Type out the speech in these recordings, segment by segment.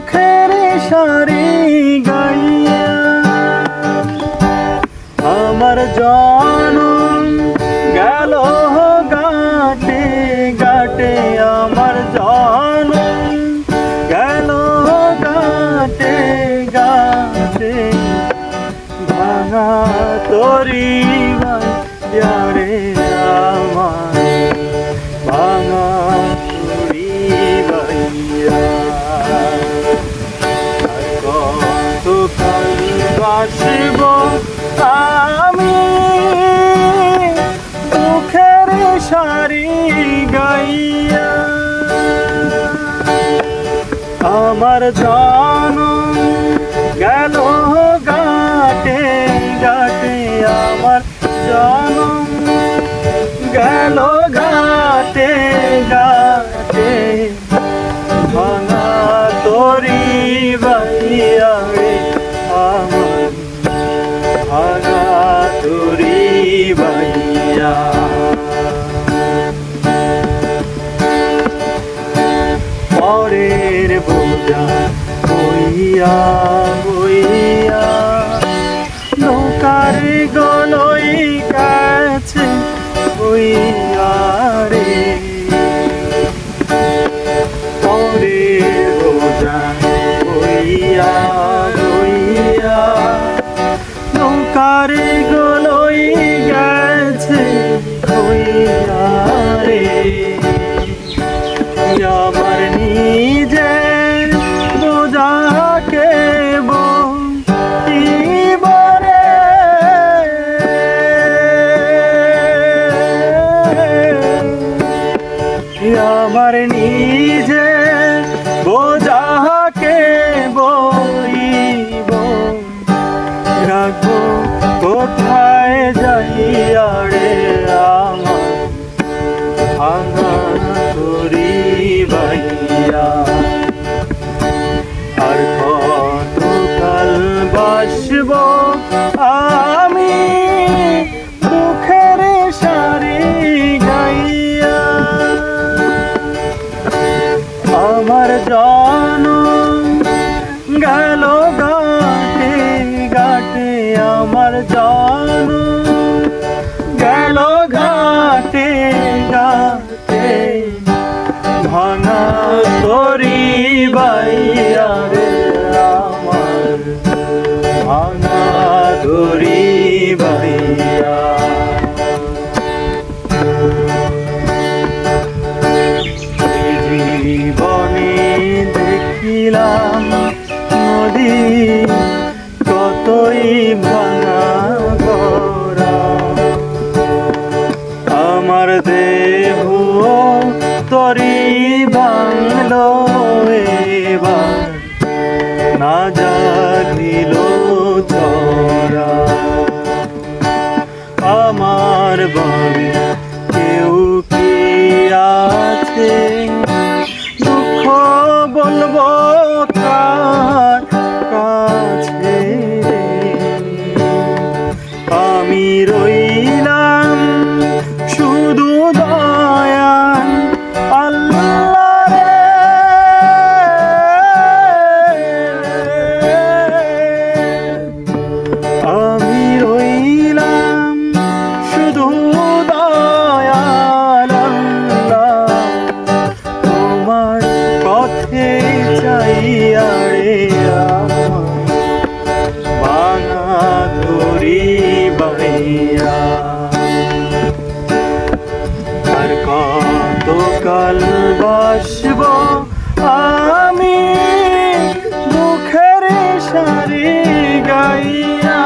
মুখের সারি গাইয়া। আমার জনম গেল গাটে গাটে আমার জনম গেল গাটে গাটে ভাঙা ভাই কতকাল বাসব আমি দুঃখের সারি গাইয়া আমার জনম গেল গাটে গাটে আমার জনম গেল বাইয়া পরের বোঝা বইয়া বইয়া আমার নিজে বোঝাকে বইব রাখব কোথায়? আমার গেল গাটে গাটে আমার জনম গেল ঘাটে ঘাটে ভাঙা তোরি বাইয়া রে আমার। ভাঙা তোরি বাইয়া আমার দেহ তরি বাংলো না জাগিল চরা। আমার বাড়ি কেউ কি আছে? দুঃখ বলব কতকাল বাসব আমি মুখের সারি গাইয়া।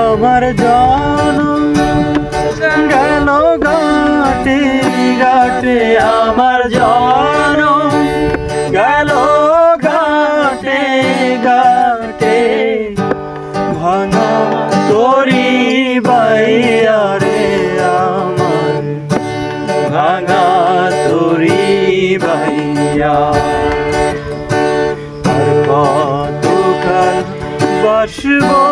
আমার জন গেল গাটি গাটে আমার জনম ভাঙা তোরি বাইয়া আর কতকাল বাসবো